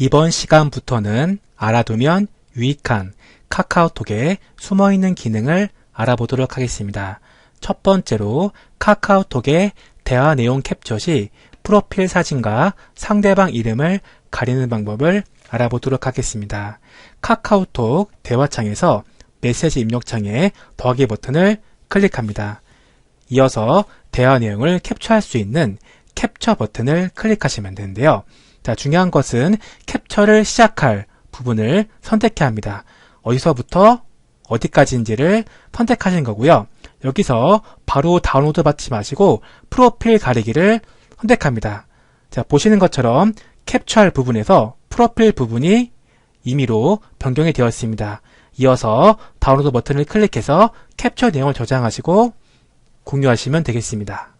이번 시간부터는 알아두면 유익한 카카오톡에 숨어있는 기능을 알아보도록 하겠습니다. 첫 번째로 카카오톡의 대화 내용 캡처 시 프로필 사진과 상대방 이름을 가리는 방법을 알아보도록 하겠습니다. 카카오톡 대화창에서 메시지 입력창에 더하기 버튼을 클릭합니다. 이어서 대화 내용을 캡처할 수 있는 캡처 버튼을 클릭하시면 되는데요. 자, 중요한 것은 캡처를 시작할 부분을 선택해야 합니다. 어디서부터 어디까지인지를 선택하신 거고요. 여기서 바로 다운로드 받지 마시고 프로필 가리기를 선택합니다. 자, 보시는 것처럼 캡처할 부분에서 프로필 부분이 임의로 변경이 되었습니다. 이어서 다운로드 버튼을 클릭해서 캡처 내용을 저장하시고 공유하시면 되겠습니다.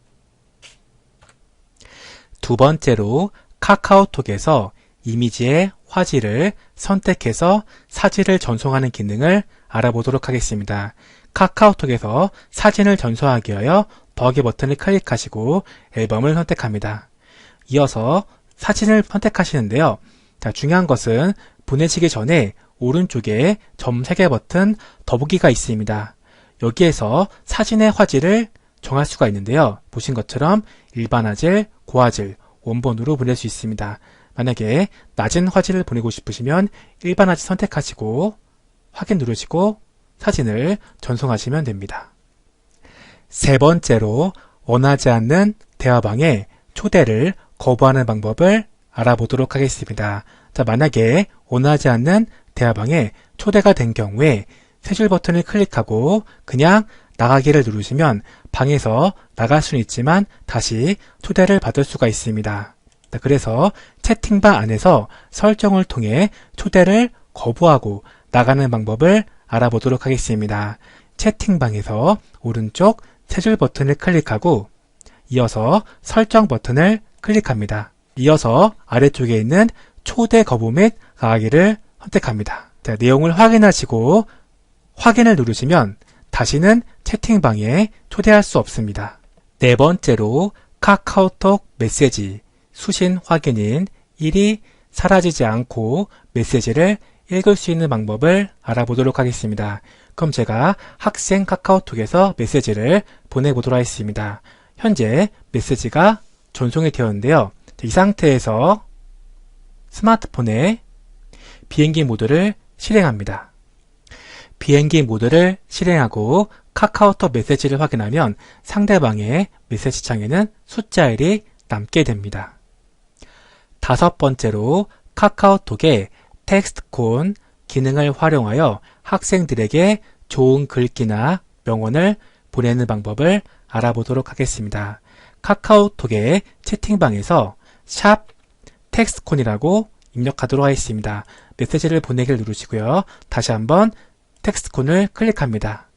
두 번째로 카카오톡에서 이미지의 화질을 선택해서 사진을 전송하는 기능을 알아보도록 하겠습니다. 카카오톡에서 사진을 전송하기 위하여 더하기 버튼을 클릭하시고 앨범을 선택합니다. 이어서 사진을 선택하시는데요. 자, 중요한 것은 보내시기 전에 오른쪽에 점 3개 버튼 더보기가 있습니다. 여기에서 사진의 화질을 정할 수가 있는데요. 보신 것처럼 일반 화질, 고화질, 원본으로 보낼 수 있습니다. 만약에 낮은 화질을 보내고 싶으시면 일반 화질 선택하시고 확인 누르시고 사진을 전송하시면 됩니다. 세 번째로 원하지 않는 대화방에 초대를 거부하는 방법을 알아보도록 하겠습니다. 자, 만약에 원하지 않는 대화방에 초대가 된 경우에 세줄 버튼을 클릭하고 그냥 나가기를 누르시면 방에서 나갈 수는 있지만 다시 초대를 받을 수가 있습니다. 그래서 채팅방 안에서 설정을 통해 초대를 거부하고 나가는 방법을 알아보도록 하겠습니다. 채팅방에서 오른쪽 세 줄 버튼을 클릭하고 이어서 설정 버튼을 클릭합니다. 이어서 아래쪽에 있는 초대 거부 및 나가기를 선택합니다. 자, 내용을 확인하시고 확인을 누르시면 다시는 채팅방에 초대할 수 없습니다. 네 번째로 카카오톡 메시지 수신 확인인 1이 사라지지 않고 메시지를 읽을 수 있는 방법을 알아보도록 하겠습니다. 그럼 제가 학생 카카오톡에서 메시지를 보내보도록 하겠습니다. 현재 메시지가 전송이 되었는데요. 이 상태에서 스마트폰에 비행기 모드를 실행합니다. 비행기 모드를 실행하고 카카오톡 메시지를 확인하면 상대방의 메시지 창에는 숫자 1이 남게 됩니다. 다섯 번째로 카카오톡의 텍스트콘 기능을 활용하여 학생들에게 좋은 글귀나 명언을 보내는 방법을 알아보도록 하겠습니다. 카카오톡의 채팅방에서 샵 텍스트콘이라고 입력하도록 하겠습니다. 메시지를 보내기를 누르시고요. 다시 한번 텍스트콘을 클릭합니다.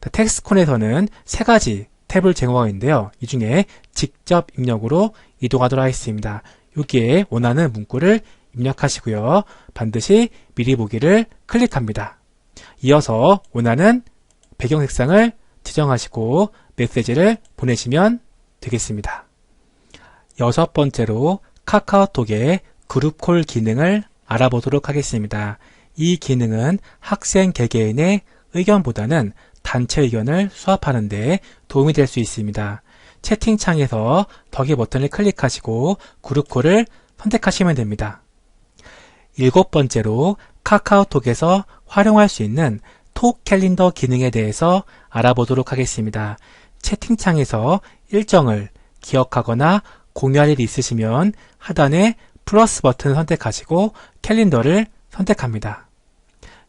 텍스트콘에서는 세 가지 탭을 제공하고 있는데요. 이 중에 직접 입력으로 이동하도록 하겠습니다. 여기에 원하는 문구를 입력하시고요. 반드시 미리 보기를 클릭합니다. 이어서 원하는 배경 색상을 지정하시고 메시지를 보내시면 되겠습니다. 여섯 번째로 카카오톡의 그룹콜 기능을 알아보도록 하겠습니다. 이 기능은 학생 개개인의 의견보다는 단체 의견을 수합하는 데 도움이 될 수 있습니다. 채팅창에서 더기 버튼을 클릭하시고 그룹콜을 선택하시면 됩니다. 일곱 번째로 카카오톡에서 활용할 수 있는 톡 캘린더 기능에 대해서 알아보도록 하겠습니다. 채팅창에서 일정을 기억하거나 공유할 일이 있으시면 하단에 플러스 버튼 선택하시고 캘린더를 선택합니다.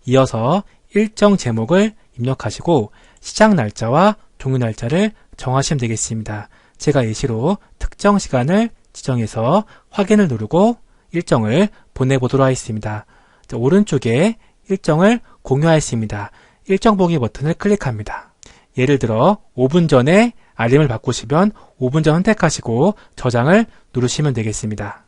이어서 일정 제목을 입력하시고 시작 날짜와 종료 날짜를 정하시면 되겠습니다. 제가 예시로 특정 시간을 지정해서 확인을 누르고 일정을 보내보도록 하겠습니다. 오른쪽에 일정을 공유하였습니다. 일정 보기 버튼을 클릭합니다. 예를 들어 5분 전에 알림을 바꾸시면 5분 전 선택하시고 저장을 누르시면 되겠습니다.